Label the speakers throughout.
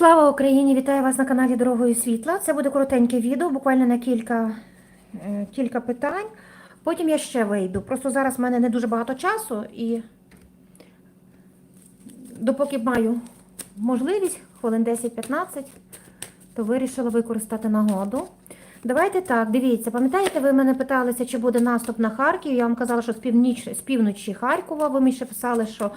Speaker 1: Слава Україні! Вітаю вас на каналі Дорогою Світла. Це буде коротеньке відео, буквально на кілька, е, кілька питань. Потім я ще вийду. Просто зараз в мене не дуже багато часу і допоки маю можливість, хвилин 10-15, то вирішила використати нагоду. Давайте так, дивіться, пам'ятаєте, ви мене питалися, чи буде наступ на Харків? Я вам казала, що з, північ, з півночі Харкова. Ви мені ще писали, що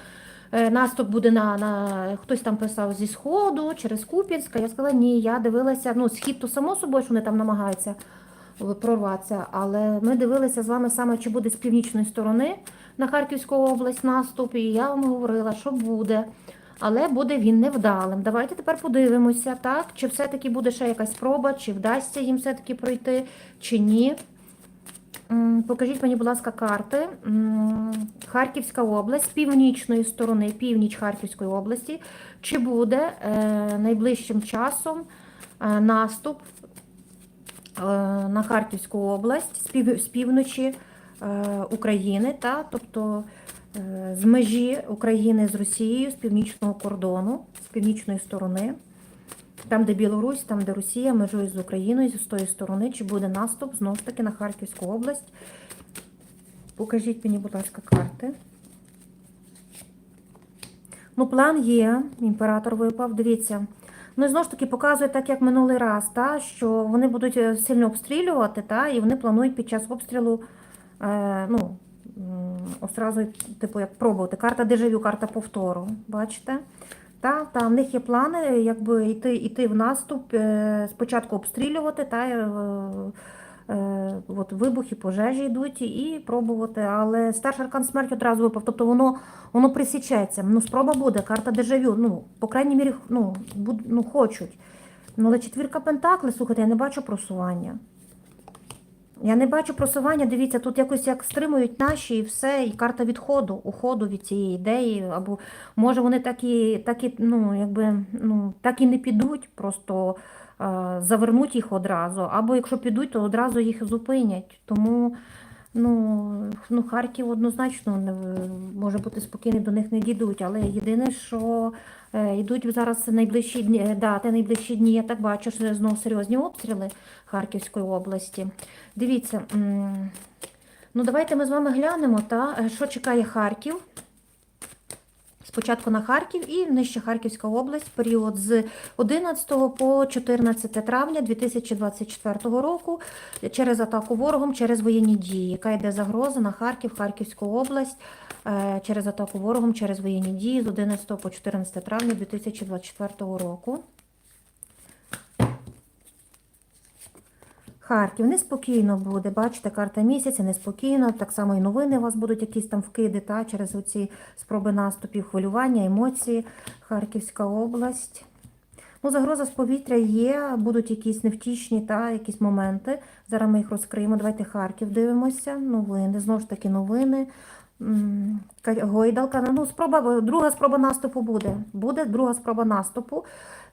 Speaker 1: наступ буде на, на хтось там писав зі сходу, через Куп'янська. Я сказала, ні, я дивилася, ну, схід то само собою, що вони там намагаються прорватися, але ми дивилися з вами саме, чи буде з північної сторони на Харківську область наступ, і я вам говорила, що буде. Але буде він невдалим. Давайте тепер подивимося, так? Чи все-таки буде ще якась спроба, чи вдасться їм все-таки пройти, чи ні. Покажіть мені, будь ласка, карти. Харківська область з північної сторони, північ Харківської області. Чи буде е, найближчим часом е, наступ е, на Харківську область з, півночі України, та? тобто з межі України з Росією, з північного кордону, з північної сторони. Там, де Білорусь, там, де Росія, межує з Україною, з тої сторони, чи буде наступ знову ж таки на Харківську область. Покажіть мені, будь ласка, карти. Ну, план є, імператор випав, дивіться. Ну, і знову ж таки, показує так, як минулий раз, та, що вони будуть е, сильно обстрілювати, та, і вони планують під час обстрілу, е, ну, одразу, типу, як пробувати. Карта дежавю, карта повтору. Бачите? Та, та, в них є плани, якби йти, йти в наступ, е, спочатку обстрілювати, та, е, е, от вибухи, пожежі йдуть і пробувати. Але старший аркан смерть одразу випав. Тобто воно, воно присічеться. Ну, спроба буде, карта дежавю. Ну, по крайній мірі, ну, буд, ну хочуть. Ну, але четвірка пентакли, слухайте, я не бачу просування. Я не бачу просування, дивіться, тут якось як стримують наші і все, і карта відходу, уходу від цієї ідеї, або може вони так і, так і, ну, якби, ну, так і не підуть, просто е, завернуть їх одразу, або якщо підуть, то одразу їх зупинять. Тому ну, ну, Харків однозначно не, може бути спокійний, до них не дійдуть. Але єдине, що е, йдуть зараз найближчі дні, да, те найближчі дні, я так бачу, що знову серйозні обстріли Харківської області. Дивіться, ну давайте ми з вами глянемо, та, е, що чекає Харків. Спочатку на Харків і нижче Харківська область, період з 11 по 14 травня 2024 року через атаку ворогом, через воєнні дії, яка йде загроза на Харків, Харківську область е, через атаку ворогом, через воєнні дії з 11 по 14 травня 2024 року. Харків неспокійно буде, бачите, карта місяця неспокійно, так само і новини у вас будуть якісь там вкиди, та, через оці спроби наступів, хвилювання, емоції. Харківська область. Ну, загроза з повітря є, будуть якісь невтішні та якісь моменти. Зараз ми їх розкриємо. Давайте Харків дивимося. Новини. Знову ж таки, новини. Гойдалка. Ну, спроба, друга спроба наступу буде. Буде друга спроба наступу.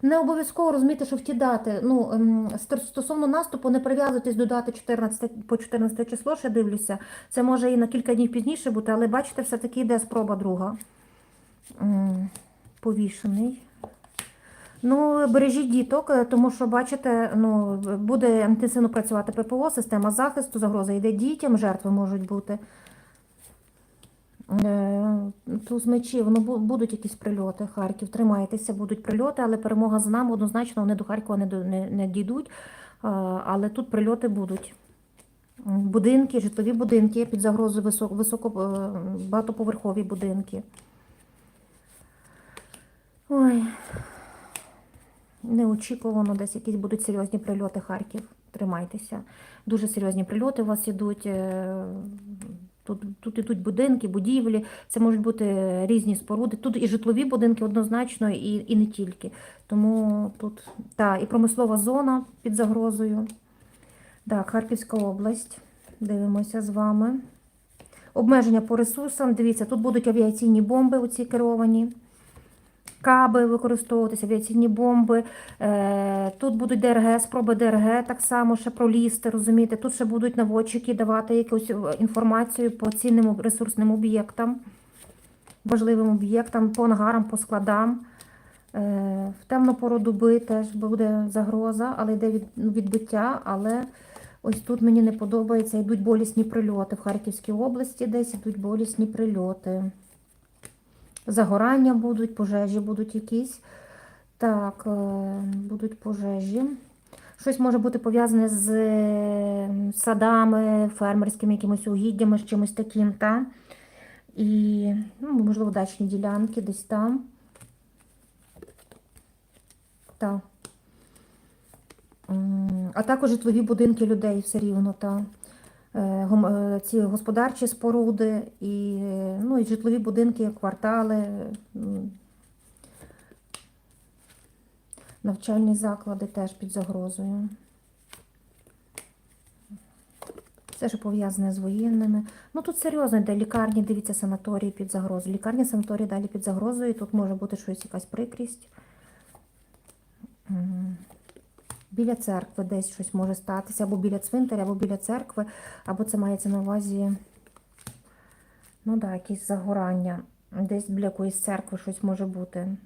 Speaker 1: Не обов'язково розуміти, що в ті дати. Ну, ем, стосовно наступу, не прив'язуйтесь до дати 14, по 14 число, ще дивлюся. Це може і на кілька днів пізніше бути, але бачите, все-таки йде спроба друга. Повішений. Ну, бережіть діток, е, тому що, бачите, ну, буде інтенсивно працювати ППО, система захисту, загроза йде дітям, жертви можуть бути. Е, Туз мечів, ну, бу- будуть якісь прильоти. Харків, тримайтеся, будуть прильоти, але перемога за нами однозначно вони до Харкова не, не, не дійдуть. Е, Але тут прильоти будуть. Будинки, житлові будинки під загрозою високо, високо е, багатоповерхові будинки. Ой. Неочікувано десь якісь будуть серйозні прильоти Харків. Тримайтеся. Дуже серйозні прильоти у вас ідуть. Тут, тут ідуть будинки, будівлі, це можуть бути різні споруди. Тут і житлові будинки однозначно, і, і не тільки. Тому тут та, і промислова зона під загрозою. Так, Харківська область. Дивимося з вами. Обмеження по ресурсам. Дивіться, тут будуть авіаційні бомби, оці керовані. Каби використовуватися, авіаційні бомби. Е, Тут будуть ДРГ, спроби ДРГ так само ще пролізти, розумієте. Тут ще будуть наводчики давати якусь е, інформацію по цінним ресурсним об'єктам, важливим об'єктам, по ангарам, по складам. Е, В темну пору доби теж буде загроза, але йде від, ну, відбиття. Але ось тут мені не подобається, йдуть болісні прильоти. В Харківській області десь йдуть болісні прильоти. Загорання будуть, пожежі будуть якісь. Так, е, будуть пожежі. Щось може бути пов'язане з е, садами, фермерськими якимись угіддями, з чимось таким, та? І, ну, можливо, дачні ділянки десь там. Так. А також житлові будинки людей все рівно, та. Е, е, Ці господарчі споруди і, ну, і житлові будинки, квартали, навчальні заклади теж під загрозою. Все, що пов'язане з воєнними. Ну тут серйозно йде лікарні, дивіться, санаторії під загрозою. Лікарні, санаторії далі під загрозою. Тут може бути щось, якась прикрість. М. Біля церкви десь щось може статися, або біля цвинтаря, або біля церкви, або це мається на увазі, ну да, якісь загорання. Десь біля якоїсь церкви щось може бути.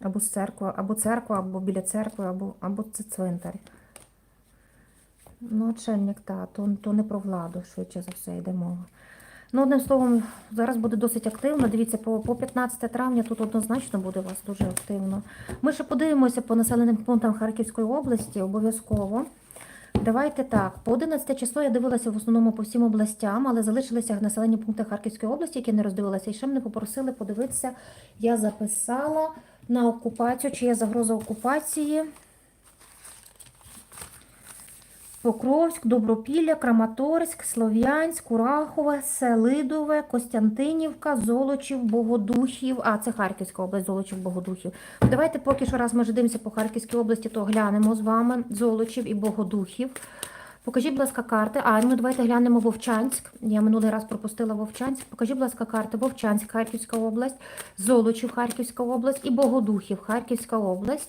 Speaker 1: Або з церкви, або церква, або біля церкви, або, або це цвинтар. Ну, очельник, та, то, то не про владу, швидше за все йде мова. Ну, одним словом, зараз буде досить активно. Дивіться, по, по 15 травня тут однозначно буде у вас дуже активно. Ми ще подивимося по населеним пунктам Харківської області обов'язково. Давайте так. По 11 число я дивилася в основному по всім областям, але залишилися населені пункти Харківської області, які не роздивилася. І ще мене попросили подивитися. Я записала на окупацію, чи є загроза окупації. Покровськ, Добропілля, Краматорськ, Слов'янськ, Курахове, Селидове, Костянтинівка, Золочів, Богодухів. А, це Харківська область, Золочів, Богодухів. Давайте поки що раз ми ж дивимося по Харківській області, то глянемо з вами Золочів і Богодухів. Покажіть, будь ласка, карти. А, ну давайте глянемо Вовчанськ. Я минулий раз пропустила Вовчанськ. Покажіть, будь ласка, карти. Вовчанськ, Харківська область, Золочів, Харківська область і Богодухів, Харківська область.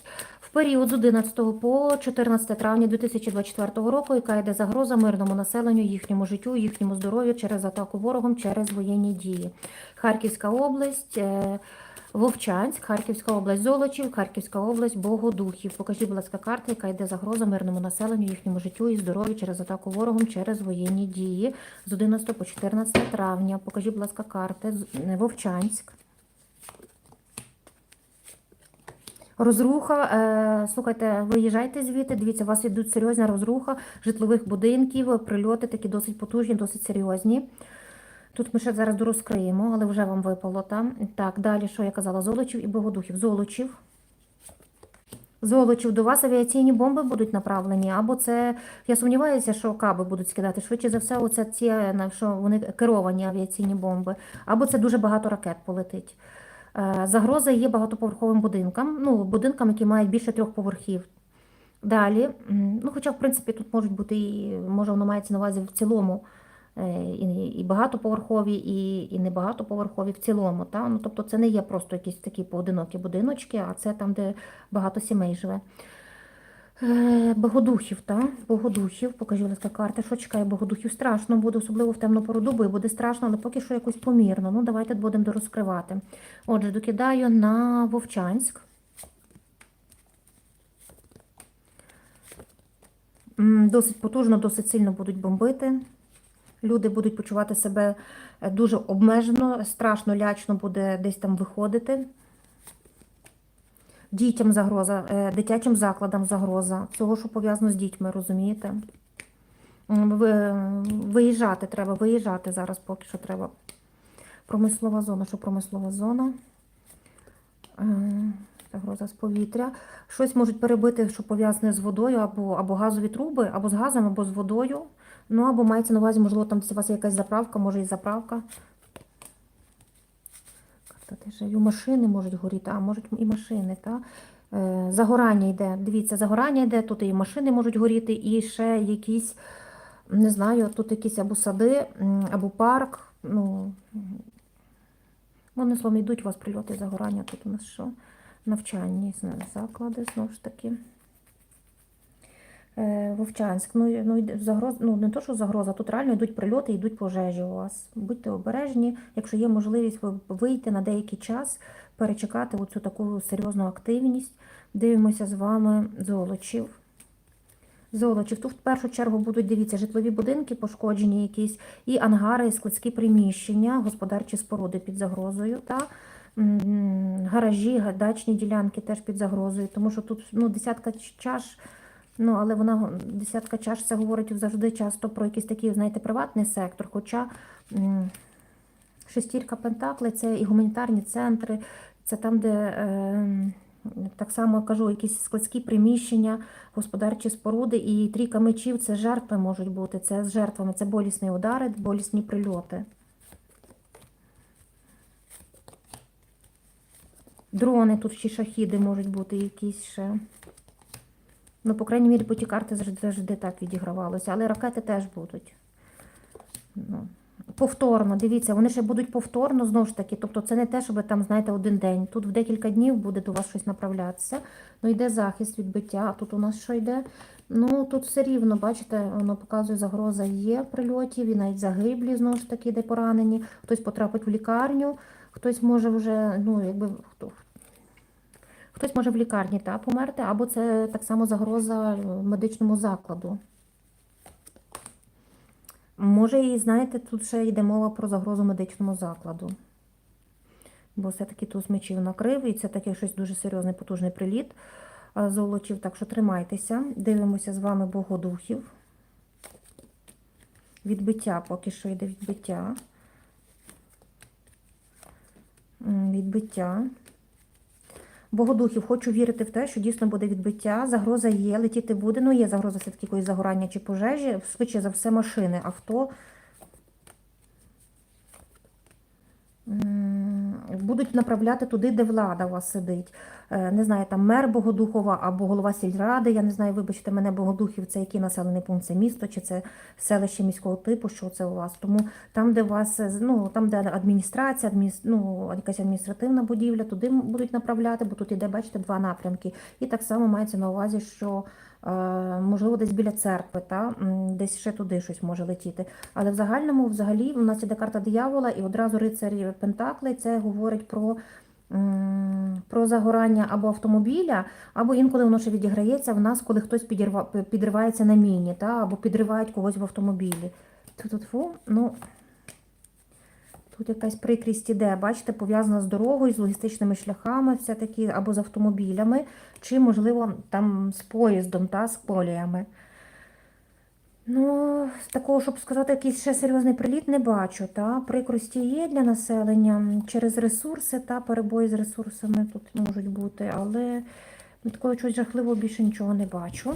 Speaker 1: Період з 11 по 14 травня 2024 року, яка йде загроза мирному населенню, їхньому життю, їхньому здоров'ю через атаку ворогом, через воєнні дії. Харківська область. е, Вовчанськ, Харківська область, Золочів, Харківська область, Богодухів. Покажіть, будь ласка, карта, яка йде загроза мирному населенню, їхньому життю і здоров'ю через атаку ворогом, через воєнні дії з 11 по 14 травня. Покажіть, будь ласка, карти. Е, Вовчанськ. Розруха, е, слухайте, виїжджайте звідти, дивіться, у вас йдуть серйозна розруха житлових будинків, прильоти такі досить потужні, досить серйозні. Тут ми ще зараз дорозкриємо, але вже вам випало там. Так, далі, що я казала? Золочів і Богодухів. Золочів. Золочів, до вас авіаційні бомби будуть направлені, або це, я сумніваюся, що каби будуть скидати. Швидше за все, оце ці, що вони керовані авіаційні бомби, або це дуже багато ракет полетить. Е, Загроза є багатоповерховим будинкам, ну, будинкам, які мають більше трьох поверхів. Далі, ну, хоча, в принципі, тут можуть бути і, може, воно мається на увазі в цілому е, і, і багатоповерхові, і, і небагатоповерхові в цілому. Та? Ну, тобто це не є просто якісь такі поодинокі будиночки, а це там, де багато сімей живе. Е, Богодухів, та? Богодухів, покажи, будь ласка, карти, що чекає Богодухів. Страшно буде, особливо в темну пору доби, буде страшно, але поки що якось помірно. Ну, давайте будемо дорозкривати. Отже, докидаю на Вовчанськ. Досить потужно, досить сильно будуть бомбити. Люди будуть почувати себе е, дуже обмежено, страшно, лячно буде десь там виходити. Дітям загроза, е, дитячим закладам загроза. Всього, що пов'язано з дітьми, розумієте? Виїжджати треба, виїжджати зараз поки що треба. Промислова зона, що промислова зона? Е, Загроза з повітря. Щось можуть перебити, що пов'язане з водою, або, або газові труби, або з газом, або з водою. Ну, або мається на увазі, можливо, там у вас є якась заправка, може і заправка. Карта Живі машини можуть горіти, а можуть і машини, так? Е, Загорання йде. Дивіться, загорання йде, тут і машини можуть горіти, і ще якісь, не знаю, тут якісь або сади, або парк. Ну, вони словом йдуть у вас прильоти загорання. Тут у нас що? Навчальні заклади, знову ж таки. Е, Вовчанськ, ну, ну, загроз, ну не то, що загроза, тут реально йдуть прильоти, йдуть пожежі у вас. Будьте обережні, якщо є можливість ви- вийти на деякий час, перечекати оцю таку серйозну активність. Дивимося з вами золочів. Золочів. Тут в першу чергу будуть, дивіться, житлові будинки пошкоджені якісь, і ангари, і складські приміщення, господарчі споруди під загрозою. Та? Гаражі, дачні ділянки теж під загрозою, тому що тут ну, десятка чаш, ну, але вона десятка чаш це говорить завжди часто про якийсь такий, знаєте, приватний сектор. Хоча шестірка Пентакли це і гуманітарні центри, це там, де е, так само кажу, якісь складські приміщення, господарчі споруди, і трійка мечів це жертви можуть бути. Це з жертвами, це болісні удари, болісні прильоти. Дрони тут ще шахіди можуть бути якісь ще. Ну, по крайній мірі, по ті карти завжди, так відігравалося, але ракети теж будуть. Ну, повторно, дивіться, вони ще будуть повторно, знову ж таки. Тобто це не те, щоб там, знаєте, один день. Тут в декілька днів буде до вас щось направлятися. Ну, йде захист, відбиття. А тут у нас що йде? Ну, тут все рівно, бачите, воно показує, загроза є прильотів, і навіть загиблі, знову ж таки, де поранені. Хтось потрапить в лікарню, хтось може вже, ну, якби. Хтось може в лікарні та, померти, або це так само загроза медичному закладу. Може, і знаєте, тут ще йде мова про загрозу медичному закладу. Бо все-таки туз мечів накрив, і це таке щось дуже серйозний, потужний приліт а, золочів. Так що тримайтеся. Дивимося з вами богодухів. Відбиття, поки що йде відбиття. Відбиття. Богодухів, хочу вірити в те, що дійсно буде відбиття. Загроза є, летіти буде. Ну, є загроза все-таки якоїсь загорання чи пожежі. Швидше за все, машини, авто. Будуть направляти туди, де влада у вас сидить. Е, Не знаю, там мер Богодухова або голова сільради. Я не знаю, вибачте мене, Богодухів, це який населений пункт, це місто чи це селище міського типу, що це у вас. Тому там, де у вас, ну, там, де адміністрація, адміс... ну, якась адміністративна будівля, туди будуть направляти, бо тут іде, бачите, два напрямки. І так само мається на увазі, що можливо десь біля церкви, та? десь ще туди щось може летіти. Але в загальному, взагалі, у нас іде карта диявола, і одразу рицарі Пентакли це говорить про. Про загорання або автомобіля, або інколи воно ще відіграється в нас, коли хтось підірва, підривається на міні, та, або підривають когось в автомобілі. Ту-ту-тфу, ну, тут якась прикрість іде, бачите, пов'язана з дорогою, з логістичними шляхами, все-таки, або з автомобілями, чи, можливо, там з поїздом, та, з коліями. Ну, такого, щоб сказати, якийсь ще серйозний приліт не бачу. Та? Прикрості є для населення через ресурси, та перебої з ресурсами тут можуть бути, але такого чогось жахливого більше нічого не бачу.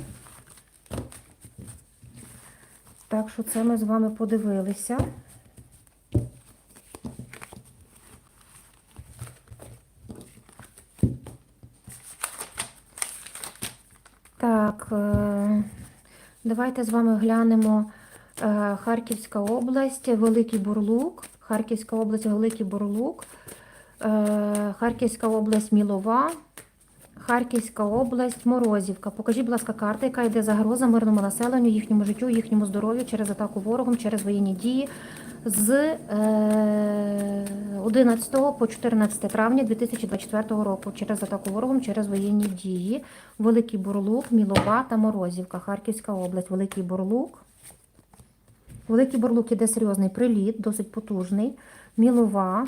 Speaker 1: Так що це ми з вами подивилися. Е, давайте з вами глянемо е, Харківська область, Великий Бурлук, Харківська область, Великий Бурлук, е, Харківська область Мілова, Харківська область Морозівка. Покажіть, будь ласка, карта, яка йде загроза мирному населенню, їхньому життю, їхньому здоров'ю через атаку ворогом, через воєнні дії з е, 11 по 14 травня 2024 року через атаку ворогом, через воєнні дії. Великий Бурлук, Мілова та Морозівка, Харківська область, Великий Бурлук. Великий Бурлук іде серйозний приліт, досить потужний. Мілова.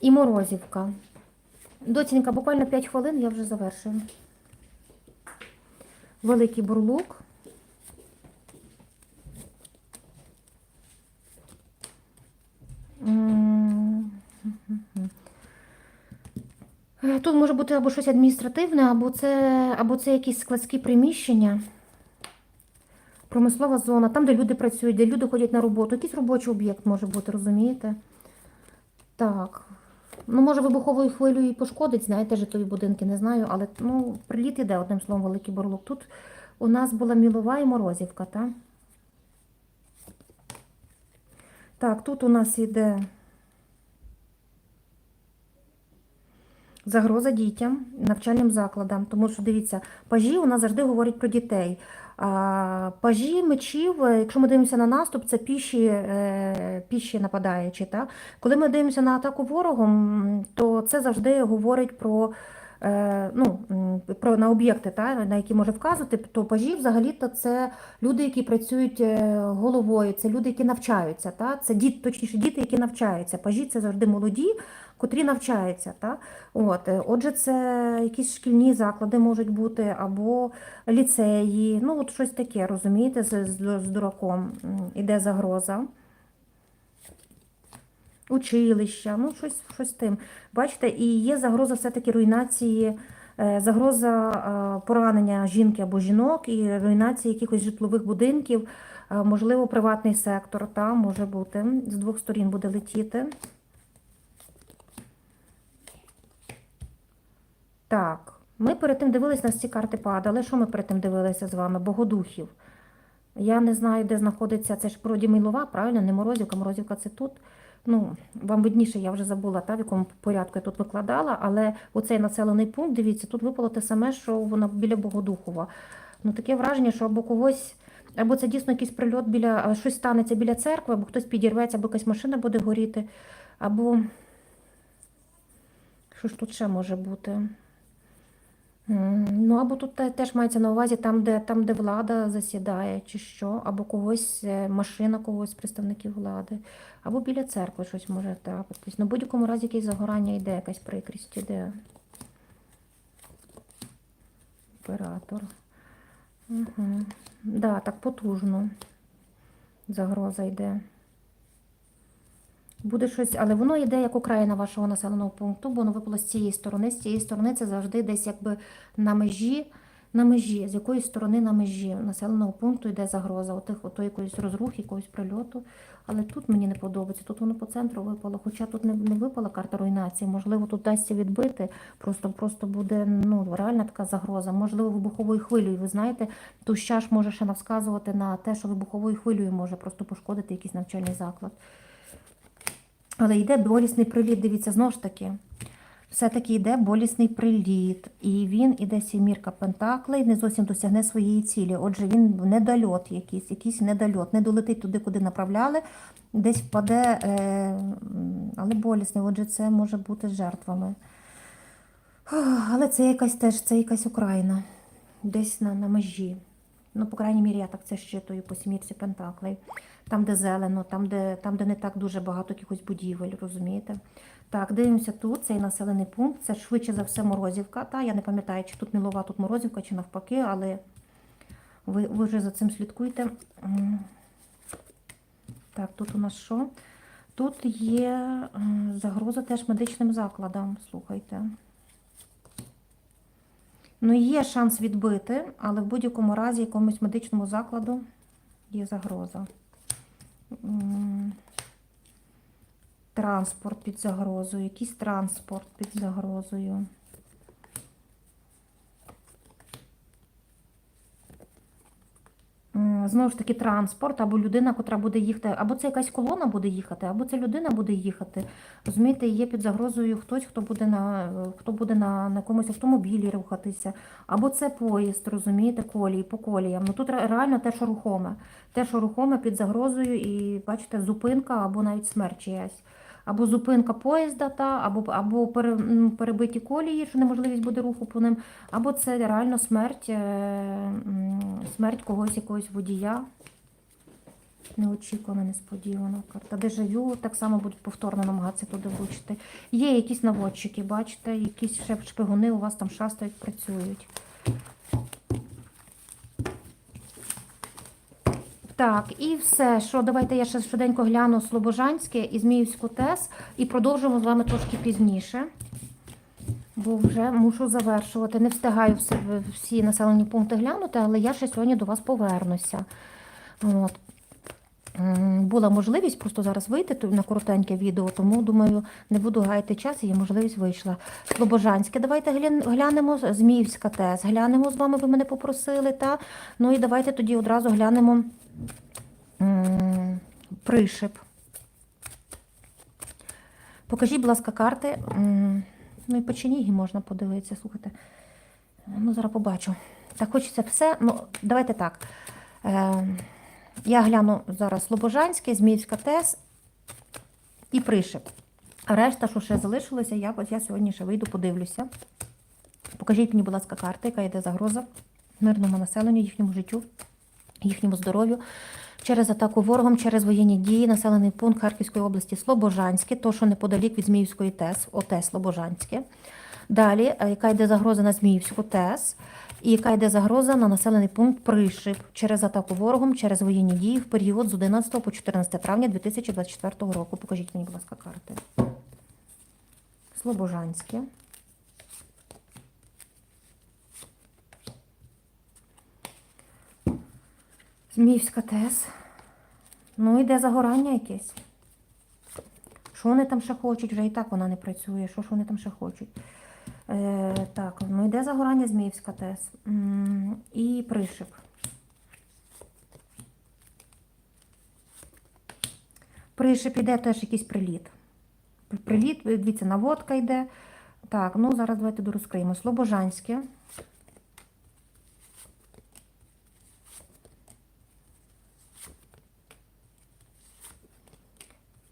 Speaker 1: І Морозівка. Доцінька, буквально 5 хвилин, я вже завершую. Великий Бурлук. Тут може бути або щось адміністративне, або це, або це якісь складські приміщення. Промислова зона, там, де люди працюють, де люди ходять на роботу. Якийсь робочий об'єкт може бути, розумієте? Так. Ну, може, вибуховою хвилею і пошкодить, знаєте, житлові будинки, не знаю, але ну, приліт іде, одним словом, великий борлук. Тут у нас була Мілова і Морозівка, так? Так, тут у нас іде Загроза дітям, навчальним закладам, тому що дивіться, пажі у нас завжди говорять про дітей. А, пажі мечів, е, якщо ми дивимося на наступ, це піші, е, піші нападаючі. Та? Коли ми дивимося на атаку ворогом, то це завжди говорить про, ну, про на об'єкти, та? на які може вказувати. То пажі взагалі-то це люди, які працюють е, головою, це люди, які навчаються. Та? Це діт, точніше, діти, які навчаються. Пажі це завжди молоді, котрі навчаються. Та? От, е, отже, це якісь шкільні заклади можуть бути, або ліцеї, ну от щось таке, розумієте, з, з, з дураком іде загроза. Училища, ну щось, щось тим. Бачите, і є загроза все-таки руйнації, е, загроза е, поранення жінки або жінок і руйнації якихось житлових будинків, е, можливо, приватний сектор, та, може бути, з двох сторін буде летіти. Так, ми перед тим дивились, нас ці карти падали. Що ми перед тим дивилися з вами? Богодухів. Я не знаю, де знаходиться, це ж вроді Милова, правильно? Не Морозівка, Морозівка це тут. Ну, вам видніше, я вже забула, та, в якому порядку я тут викладала, але оцей населений пункт, дивіться, тут випало те саме, що воно біля Богодухова. Ну, таке враження, що або когось, або це дійсно якийсь прильот біля, щось станеться біля церкви, або хтось підірветься, або якась машина буде горіти, або. Що ж тут ще може бути? Ну, або тут теж мається на увазі там, де, там, де влада засідає, чи що, або когось, е, машина когось представників влади, або біля церкви щось може трапитись. Ну, будь-якому разі якесь загорання йде, якась прикрість іде. Оператор. Угу. Да, так потужно. Загроза йде. Буде щось, але воно йде як окраїна вашого населеного пункту, бо воно випало з цієї сторони. З цієї сторони це завжди десь якби на межі, на межі, з якої сторони на межі населеного пункту йде загроза, отих, ото якоїсь розрухи, якогось прильоту. Але тут мені не подобається, тут воно по центру випало, хоча тут не, не випала карта руйнації, можливо, тут дасться відбити, просто, просто буде ну, реальна така загроза, можливо, вибуховою хвилею. Ви знаєте, Тущаш може ще навсказувати на те, що вибуховою хвилею може просто пошкодити якийсь навчальний заклад. Але йде болісний приліт, дивіться, знову ж таки. Все-таки йде болісний приліт, і він іде сімірка Пентаклей, не зовсім досягне своєї цілі. Отже, він недольот якийсь, якийсь недольот, не долетить туди, куди направляли, десь впаде, е, але болісний. Отже, це може бути жертвами. Але це якась теж, це якась Україна, десь на, на межі. Ну, по крайній мірі, я так це щитую по сімірці Пентаклей. Там, де зелено, там, де, там, де не так дуже багато якихось будівель, розумієте? Так, дивимося тут, цей населений пункт. Це швидше за все Морозівка. Та, я не пам'ятаю, чи тут Мілова, тут Морозівка, чи навпаки, але ви, ви вже за цим слідкуйте. Так, тут у нас що? Тут є загроза теж медичним закладам, слухайте. Ну, є шанс відбити, але в будь-якому разі якомусь медичному закладу є загроза. Транспорт під загрозою, якийсь транспорт під загрозою. М, Знову ж таки, транспорт, або людина, котра буде їхати, або це якась колона буде їхати, або це людина буде їхати. Розумієте, є під загрозою хтось, хто буде на хто буде на, на якомусь автомобілі рухатися, або це поїзд, розумієте, колії по коліям. Ну тут реально те, що рухоме. Те, що рухоме під загрозою, і бачите, зупинка або навіть смерть чиясь. Або зупинка поїзда, та, або, або перебиті колії, що неможливість буде руху по ним, або це реально смерть, е, смерть когось, якогось водія. Неочікувано, несподівано. Карта дежавю так само будуть повторно намагатися туди влучити. Є якісь наводчики, бачите, якісь шпигуни у вас там шастають, працюють. Так, і все. Що давайте я ще швиденько гляну Слобожанське і Зміївську ТЕС і продовжимо з вами трошки пізніше. Бо вже мушу завершувати. Не встигаю всі, всі населені пункти глянути, але я ще сьогодні до вас повернуся. От. Була можливість просто зараз вийти на коротеньке відео, тому думаю, не буду гаяти час, і можливість вийшла. Слобожанське, давайте глянемо. Зміївська ТЕС. Глянемо з вами, ви мене попросили. Та? Ну і давайте тоді одразу глянемо пришип. Покажіть, будь ласка, карти. Ну і по Чернігі можна подивитися, слухайте. Ну, зараз побачу. Так хочеться все. Ну, давайте так. Е, я гляну зараз Слобожанське, Зміївська ТЕС і Пришип. А решта, що ще залишилося, я, я сьогодні ще вийду, подивлюся. Покажіть мені, будь ласка, карти, яка йде загроза мирному населенню, їхньому життю, їхньому здоров'ю. Через атаку ворогом, через воєнні дії, населений пункт Харківської області Слобожанське, то, що неподалік від Зміївської ТЕС, ОТЕС Слобожанське. Далі, е, яка йде загроза на Зміївську ТЕС, і яка йде загроза на населений пункт Пришип через атаку ворогом, через воєнні дії в період з 11 по 14 травня 2024 року. Покажіть мені, будь ласка, карти. Слобожанське. Зміївська ТЕС. Ну, йде загорання якесь. Що вони там ще хочуть? Вже і так вона не працює. Що ж вони там ще хочуть? Е, так, ну йде загорання Зміївська ТЕС. М, І пришип. Пришип іде теж якийсь приліт. Приліт, дивіться, наводка йде. Так, ну зараз давайте дорозкриємо. Слобожанське.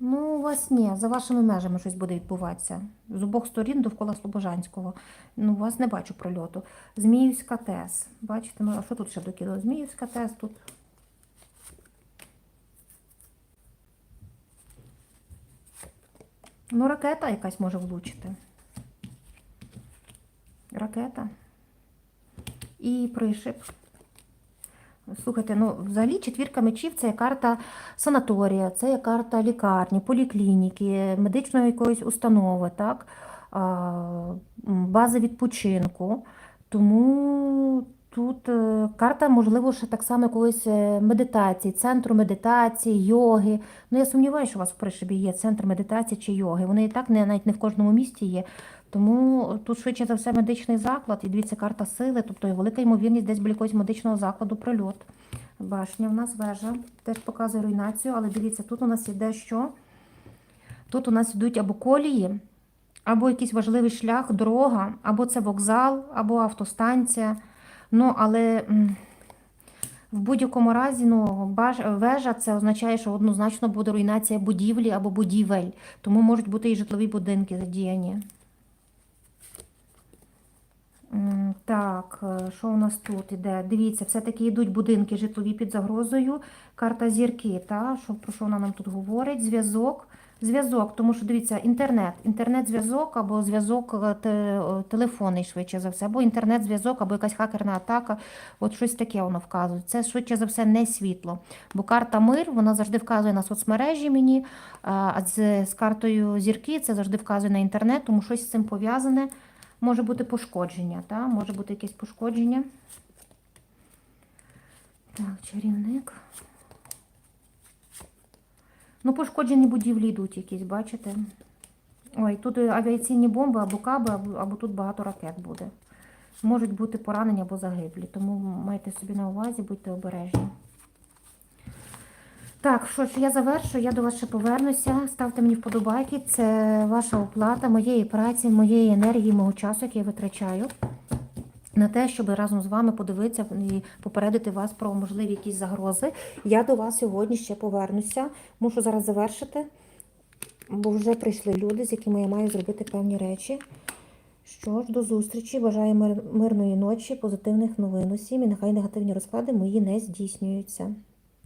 Speaker 1: Ну, у ні, за вашими межами щось буде відбуватися. З обох сторін довкола Слобожанського. Ну, вас не бачу прольоту. Зміївська ТЕС. Бачите, ну а що тут ще докидало? Зміївська ТЕС тут. Ну, ракета якась може влучити. Ракета. І пришип. Слухайте, ну взагалі четвірка мечів це є карта санаторія, це є карта лікарні, поліклініки, медичної якоїсь установи, так? бази відпочинку. Тому тут е, карта, можливо, ще так само якоїсь е, медитації, центру медитації, йоги. Ну, я сумніваюся, що у вас в Пришибі є центр медитації чи йоги. Вони і так не, навіть не в кожному місті є. Тому тут швидше за все медичний заклад, і дивіться, карта сили, тобто велика ймовірність десь біля якогось медичного закладу прильот. Башня в нас вежа, теж показує руйнацію, але дивіться, тут у нас іде що? Тут у нас йдуть або колії, або якийсь важливий шлях, дорога, або це вокзал, або автостанція. Ну, але в будь-якому разі ну, вежа це означає, що однозначно буде руйнація будівлі або будівель. Тому можуть бути і житлові будинки задіяні. Так, е, що у нас тут іде? Дивіться, все-таки йдуть будинки житлові під загрозою. Карта зірки, та? Що, про що вона нам тут говорить? Зв'язок. Зв'язок, тому що дивіться, інтернет, інтернет-зв'язок або зв'язок е, телефонний швидше за все, або інтернет-зв'язок, або якась хакерна атака. От щось таке воно вказує. Це швидше за все не світло. Бо карта мир вона завжди вказує на соцмережі мені, а з, з картою зірки це завжди вказує на інтернет, тому щось з цим пов'язане. Може бути пошкодження, та? може бути якесь пошкодження. Так, чарівник. Ну, пошкоджені будівлі йдуть якісь, бачите? Ой, тут авіаційні бомби або каби, або, або тут багато ракет буде. Можуть бути поранені або загиблі, тому майте собі на увазі, будьте обережні. Так, що ж, я завершую, я до вас ще повернуся. Ставте мені вподобайки. Це ваша оплата моєї праці, моєї енергії, мого часу, який я витрачаю на те, щоб разом з вами подивитися і попередити вас про можливі якісь загрози. Я до вас сьогодні ще повернуся. Мушу зараз завершити, бо вже прийшли люди, з якими я маю зробити певні речі. Що ж, до зустрічі. Бажаю мир- мирної ночі, позитивних новин усім і нехай негативні розклади мої не здійснюються.